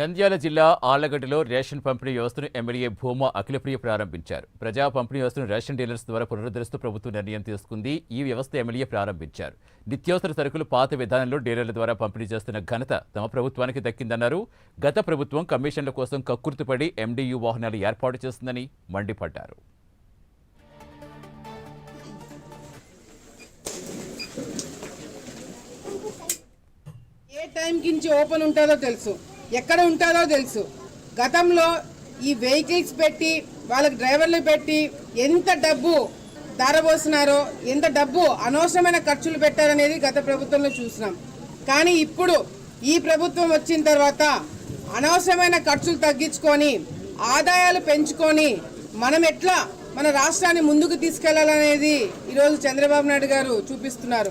నంద్యాల జిల్లా ఆళ్ళగడ్డలో రేషన్ పంపిణీ వ్యవస్థను ఎమ్మెల్యే భూమా అఖిలప్రియ ప్రారంభించారు. ప్రజా పంపిణీ వ్యవస్థను రేషన్ డీలర్స్ ద్వారా పునరుద్ధరిస్తూ ప్రభుత్వం నిర్ణయం తీసుకుంది. ఈ వ్యవస్థ ఎమ్మెల్యే ప్రారంభించారు. నిత్యావసర సరుకులు పాత విధానంలో డీలర్ల ద్వారా పంపిణీ చేస్తున్న ఘనత తమ ప్రభుత్వానికి దక్కిందన్నారు. గత ప్రభుత్వం కమిషన్ల కోసం కక్కుర్తిపడి ఎండీయూ వాహనాలు ఏర్పాటు చేస్తుందని మండిపడ్డారు. ఏ టైం కించి ఓపెన్ ఉంటుందో తెలుసు. ఎక్కడ ఉంటారో తెలుసు. గతంలో ఈ వెహికల్స్ పెట్టి వాళ్ళకి డ్రైవర్లు పెట్టి ఎంత డబ్బు ధారపోసినారో ఎంత డబ్బు అనవసరమైన ఖర్చులు పెట్టారనేది గత ప్రభుత్వంలో చూసినాం. కానీ ఇప్పుడు ఈ ప్రభుత్వం వచ్చిన తర్వాత అనవసరమైన ఖర్చులు తగ్గించుకొని ఆదాయాలు పెంచుకొని మనం ఎట్లా మన రాష్ట్రాన్ని ముందుకు తీసుకెళ్ళాలనేది ఈరోజు చంద్రబాబు నాయుడు గారు చూపిస్తున్నారు.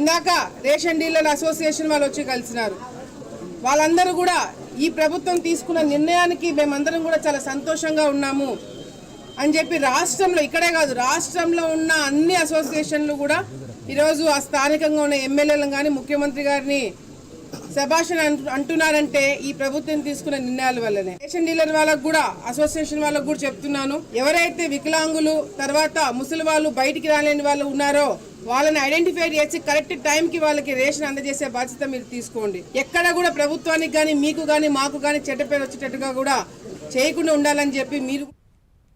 ఇందాక రేషన్ డీలర్ అసోసియేషన్ వాళ్ళు వచ్చి కలిసినారు. వాళ్ళందరూ కూడా ఈ ప్రభుత్వం తీసుకున్న నిర్ణయానికి మేమందరం కూడా చాలా సంతోషంగా ఉన్నాము అని చెప్పి రాష్ట్రంలో ఇక్కడే కాదు రాష్ట్రంలో ఉన్న అన్ని అసోసియేషన్లు కూడా ఈరోజు ఆ స్థానికంగా ఉన్న ఎమ్మెల్యేలను కానీ ముఖ్యమంత్రి గారిని శభాషణ అంటున్నారంటే ఈ ప్రభుత్వం తీసుకున్న నిర్ణయాల వల్లనే. రేషన్ డీలర్ వాళ్ళకు కూడా అసోసియేషన్ వాళ్ళకు కూడా చెప్తున్నాను. ఎవరైతే వికలాంగులు తర్వాత ముసలి వాళ్ళు బయటికి రాలేని వాళ్ళు ఉన్నారో వాళ్ళని ఐడెంటిఫై చేసి కరెక్ట్ టైంకి వాళ్ళకి రేషన్ అందజేసే బాధ్యత మీరు తీసుకోండి. ఎక్కడ కూడా ప్రభుత్వానికి కానీ మీకు కానీ మాకు కానీ చెడ్డ పేరు వచ్చేటట్టుగా కూడా చేయకుండా ఉండాలని చెప్పి మీరు